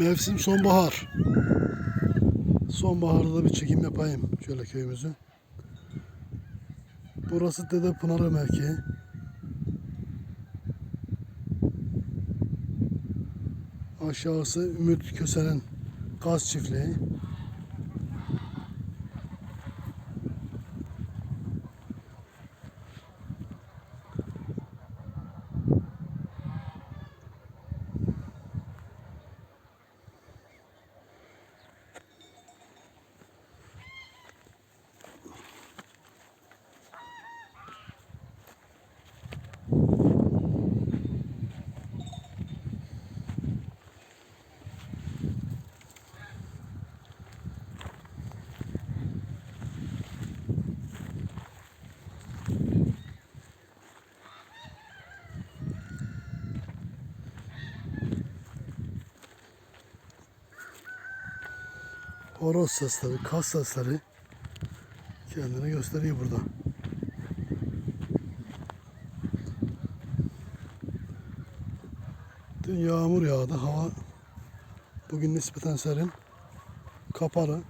Mevsim sonbahar. Sonbaharda da bir çekim yapayım şöyle köyümüzü. Burası Dede Pınarı mevkii. Aşağısı Ümit Köse'nin gaz çiftliği. Horoz sesleri, kas sesleri kendini gösteriyor burada. Dün yağmur yağdı. Hava bugün nispeten serin. Kapalı.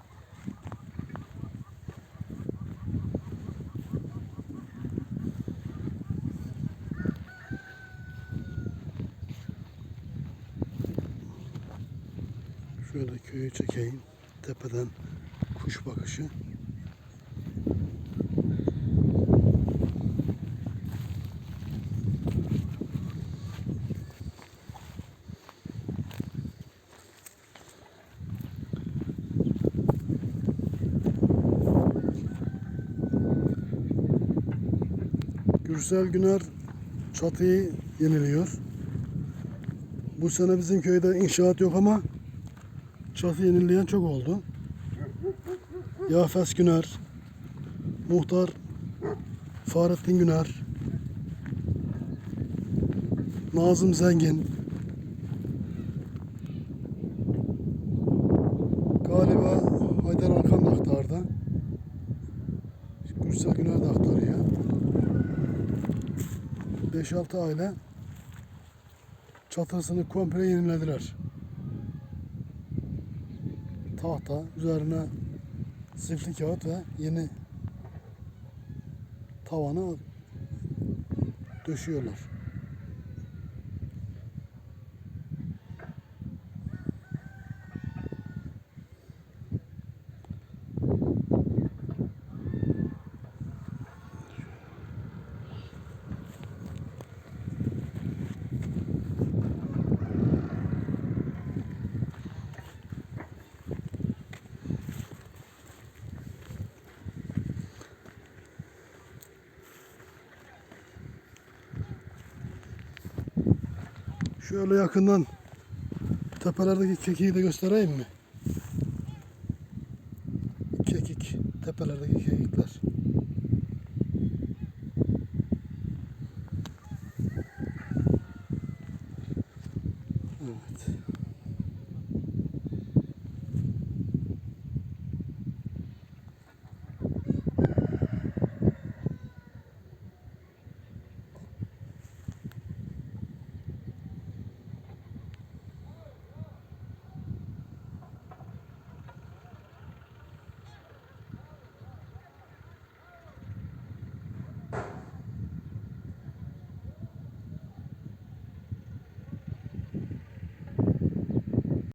Şöyle köyü çekeyim. Tepeden kuş bakışı. Gürsel Güner çatıyı yeniliyor. Bu sene bizim köyde inşaat yok ama çatı yenileyen çok oldu. Yafes Güner, Muhtar Fahrettin Güner, Nazım Zengin, galiba Haydar Arkan da aktardı. Gürsel Güner de aktarıyor. 5-6 aile çatısını komple yenilediler. Tahta üzerine zifli kağıt ve yeni tavanı döşüyorlar. Şöyle yakından tepelerdeki kekiği de göstereyim mi? Kekik, tepelerdeki kekikler. Evet.